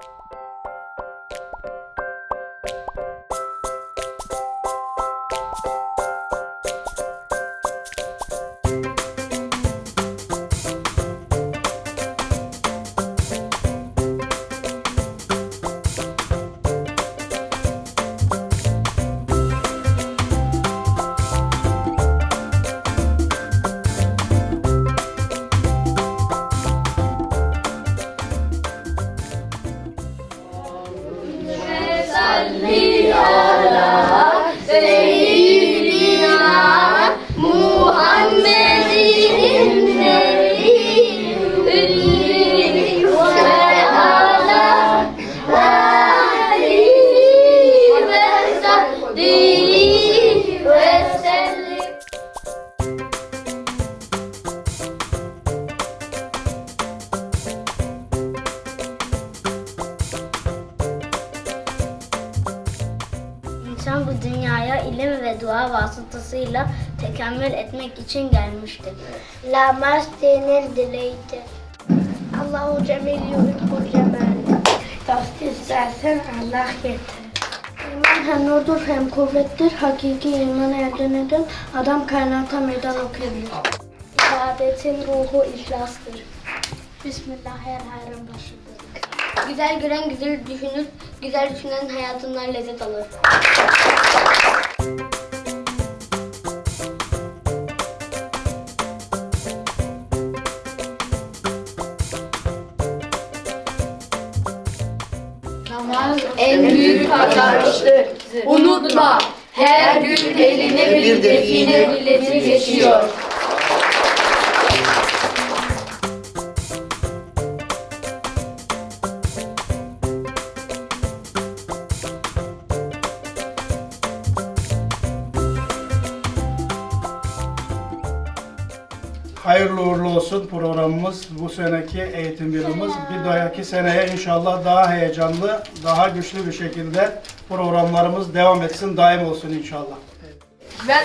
you Hallelujah. İnsan bu dünyaya ilim ve dua vasıtasıyla tekemmül etmek için gelmiştir. La mastenel dileydi. Allahu cemil yuhibbul cemal. Dost istersen Allah yeter. İman hem nurdur hem kuvvettir. Hakiki iman elde eden adam kainata meydan okuyabilir. İbadetin ruhu ihlastır. Bismillahirrahmanirrahim. Güzel gören güzel düşünür, güzel düşünen hayatından lezzet alır. en büyük kazançtır. Unutma, her gün eline bir define bileti geçiyor. Hayırlı uğurlu olsun programımız. Bu seneki eğitim yılımız. Bir dahaki seneye inşallah daha heyecanlı, daha güçlü bir şekilde programlarımız devam etsin, daim olsun inşallah. Ben